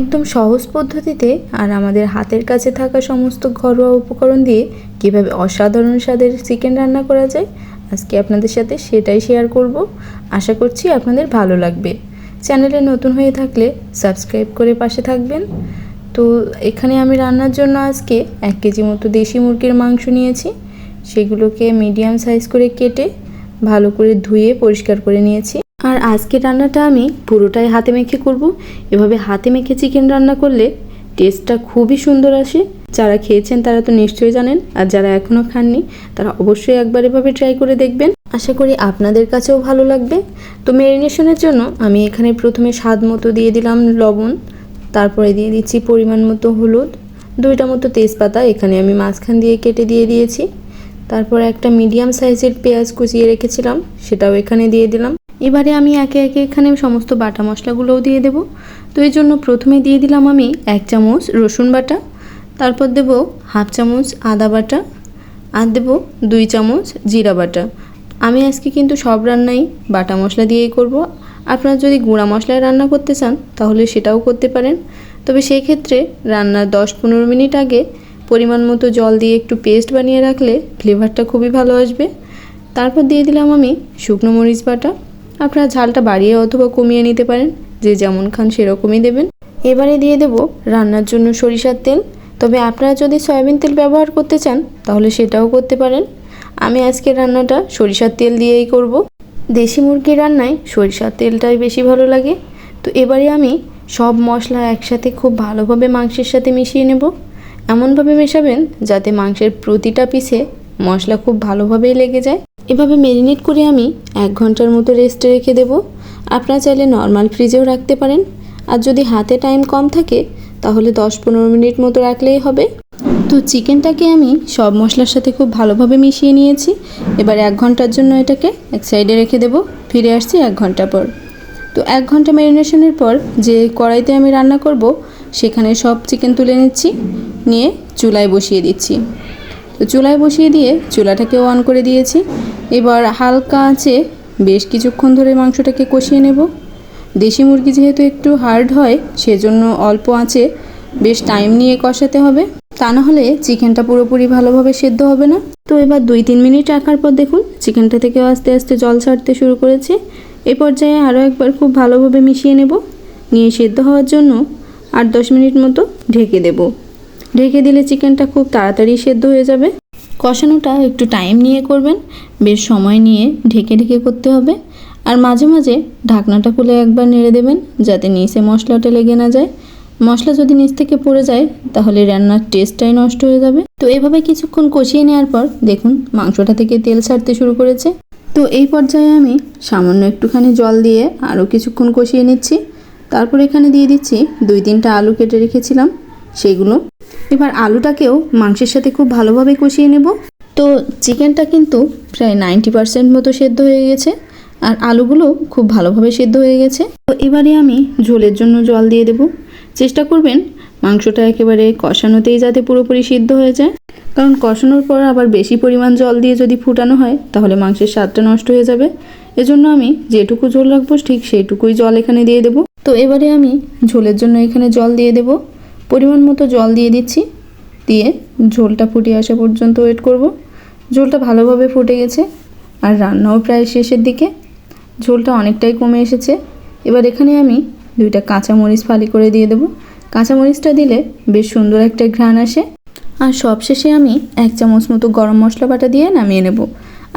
একদম সহজ পদ্ধতিতে আর আমাদের হাতের কাছে থাকা সমস্ত ঘরোয়া উপকরণ দিয়ে কীভাবে অসাধারণ স্বাদের চিকেন রান্না করা যায়, আজকে আপনাদের সাথে সেটাই শেয়ার করব। আশা করছি আপনাদের ভালো লাগবে। চ্যানেলে নতুন হয়ে থাকলে সাবস্ক্রাইব করে পাশে থাকবেন। তো এখানে আমি রান্নার জন্য আজকে এক কেজি মতো দেশি মুরগির মাংস নিয়েছি। সেগুলোকে মিডিয়াম সাইজ করে কেটে ভালো করে ধুয়ে পরিষ্কার করে নিয়েছি। আর আজকে রান্নাটা আমি পুরোটাই হাতে মেখে করব। এভাবে হাতে মেখে চিকেন রান্না করলে টেস্টটা খুবই সুন্দর আসে। যারা খেয়েছেন তারা তো নিশ্চয়ই জানেন, আর যারা এখনও খাননি, তারা অবশ্যই একবার এভাবে ট্রাই করে দেখবেন। আশা করি আপনাদের কাছেও ভালো লাগবে। তো ম্যারিনেশনের জন্য আমি এখানে প্রথমে স্বাদ মতো দিয়ে দিলাম লবণ, তারপরে দিয়ে দিচ্ছি পরিমাণ মতো হলুদ, দুইটা মতো তেজপাতা, এখানে আমি মাঝখান দিয়ে কেটে দিয়ে দিয়েছি। তারপর একটা মিডিয়াম সাইজের পেঁয়াজ কুচিয়ে রেখেছিলাম, সেটাও এখানে দিয়ে দিলাম। এবারে আমি একে একে এখানে সমস্ত বাটা মশলাগুলোও দিয়ে দেব। তো এই জন্য প্রথমে দিয়ে দিলাম আমি এক চামচ রসুন বাটা, তারপর দেব হাফ চামচ আদা বাটা, আর দেব দুই চামচ জিরা বাটা। আমি আজকে কিন্তু সব রান্নাই বাটা মশলা দিয়েই করব। আপনারা যদি গুঁড়া মশলায় রান্না করতে চান, তাহলে সেটাও করতে পারেন। তবে সেই ক্ষেত্রে রান্নার দশ পনেরো মিনিট আগে পরিমাণ মতো জল দিয়ে একটু পেস্ট বানিয়ে রাখলে ফ্লেভারটা খুবই ভালো আসবে। তারপর দিয়ে দিলাম আমি শুকনো মরিচ বাটা। আপনারা ঝালটা বাড়িয়ে অথবা কমিয়ে নিতে পারেন। যে যেমন খান সেরকমই দেবেন। এবারে দিয়ে দেব রান্নার জন্য সরিষার তেল। তবে আপনারা যদি সয়াবিন তেল ব্যবহার করতে চান, তাহলে সেটাও করতে পারেন। আমি আজকে রান্নাটা সরিষার তেল দিয়েই করব। দেশি মুরগির রান্নায় সরিষার তেলটাই বেশি ভালো লাগে। তো এবারে আমি সব মশলা একসাথে খুব ভালোভাবে মাংসের সাথে মিশিয়ে নেব। এমনভাবে মেশাবেন যাতে মাংসের প্রতিটা পিসে মশলা খুব ভালোভাবেই লেগে যায়। এভাবে মেরিনেট করে আমি এক ঘণ্টার মতো রেস্টে রেখে দেব। আপনারা চাইলে নর্মাল ফ্রিজেও রাখতে পারেন। আর যদি হাতে টাইম কম থাকে, তাহলে দশ পনেরো মিনিট মতো রাখলেই হবে। তো চিকেনটাকে আমি সব মশলার সাথে খুব ভালোভাবে মিশিয়ে নিয়েছি। এবার এক ঘণ্টার জন্য এটাকে এক সাইডে রেখে দেব। ফিরে আসছি এক ঘণ্টা পর। তো এক ঘণ্টা ম্যারিনেশনের পর যে কড়াইতে আমি রান্না করব, সেখানে সব চিকেন তুলে নিচ্ছি। নিয়ে চুলায় বসিয়ে দিচ্ছি। তো চুলায় বসিয়ে দিয়ে চুলাটাকে অন করে দিয়েছি। এবার হালকা আঁচে বেশ কিছুক্ষণ ধরে মাংসটাকে কষিয়ে নেব। দেশি মুরগি যেহেতু একটু হার্ড হয়, সেজন্য অল্প আঁচে বেশ টাইম নিয়ে কষাতে হবে। তা না হলে চিকেনটা পুরোপুরি ভালোভাবে সেদ্ধ হবে না। তো এবার দুই তিন মিনিট রাখার পর দেখুন, চিকেনটা থেকেও আস্তে আস্তে জল ছাড়তে শুরু করেছে। এই পর্যায়ে আরও একবার খুব ভালোভাবে মিশিয়ে নেব। নিয়ে সেদ্ধ হওয়ার জন্য আট দশ মিনিট মতো ঢেকে দেব। ঢেকে দিলে চিকেনটা খুব তাড়াতাড়ি সেদ্ধ হয়ে যাবে। কষানোটা একটু টাইম নিয়ে করবেন। বেশ সময় নিয়ে ঢেকে ঢেকে করতে হবে। আর মাঝে মাঝে ঢাকনাটা খুলে একবার নেড়ে দেবেন যাতে নিচে মশলাটা লেগে না যায়। মশলা যদি নিচ থেকে পড়ে যায়, তাহলে রান্নার টেস্টটাই নষ্ট হয়ে যাবে। তো এভাবে কিছুক্ষণ কষিয়ে নেওয়ার পর দেখুন মাংসটা থেকে তেল ছাড়তে শুরু করেছে। তো এই পর্যায়ে আমি সামান্য একটুখানি জল দিয়ে আরও কিছুক্ষণ কষিয়ে নিচ্ছি। তারপর এখানে দিয়ে দিচ্ছি দুই তিনটা আলু কেটে রেখেছিলাম। সেগুলো। এবার আলুটাকেও মাংসের সাথে খুব ভালোভাবে কষিয়ে নেব। তো চিকেনটা কিন্তু প্রায় নাইনটি পার্সেন্ট মতো সেদ্ধ হয়ে গেছে আর আলুগুলো খুব ভালোভাবে সেদ্ধ হয়ে গেছে। তো এবারে আমি ঝোলের জন্য জল দিয়ে দেব। চেষ্টা করবেন মাংসটা একেবারে কষানোতেই যাতে পুরোপুরি সিদ্ধ হয়ে যায়। কারণ কষানোর পর আবার বেশি পরিমাণ জল দিয়ে যদি ফুটানো হয়, তাহলে মাংসের স্বাদটা নষ্ট হয়ে যাবে। এজন্য আমি যেটুকু ঝোল রাখব, ঠিক সেইটুকুই জল এখানে দিয়ে দেবো। তো এবারে আমি ঝোলের জন্য এখানে জল দিয়ে দেবো। পরিমাণ মতো জল দিয়ে দিচ্ছি। দিয়ে ঝোলটা ফুটিয়ে আসা পর্যন্ত ওয়েট করব। ঝোলটা ভালোভাবে ফুটে গেছে আর রান্নাও প্রায় শেষের দিকে। ঝোলটা অনেকটাই কমে এসেছে। এবার এখানে আমি দুইটা কাঁচামরিচ ফালি করে দিয়ে দেবো। কাঁচামরিচটা দিলে বেশ সুন্দর একটা ঘ্রাণ আসে। আর সবশেষে আমি এক চামচ মতো গরম মশলা বাটা দিয়ে নামিয়ে নেব।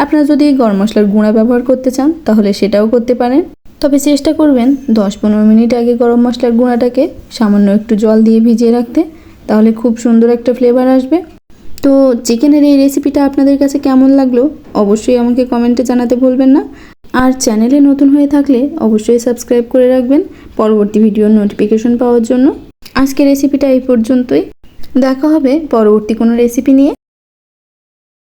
আপনারা যদি গরম মশলার গুঁড়া ব্যবহার করতে চান, তাহলে সেটাও করতে পারেন। তবে চেষ্টা করবেন দশ পনেরো মিনিট আগে গরম মশলার গুঁড়াটাকে সামান্য একটু জল দিয়ে ভিজিয়ে রাখতে, তাহলে খুব সুন্দর একটা ফ্লেভার আসবে। তো চিকেনের এই রেসিপিটা আপনাদের কাছে কেমন লাগল? অবশ্যই আমাকে কমেন্টে জানাতে ভুলবেন না। আর চ্যানেলে নতুন হয়ে থাকলে অবশ্যই সাবস্ক্রাইব করে রাখবেন পরবর্তী ভিডিওর নোটিফিকেশন পাওয়ার জন্য। আজকের রেসিপিটা এই পর্যন্তই। দেখা হবে পরবর্তী কোনো রেসিপি নিয়ে।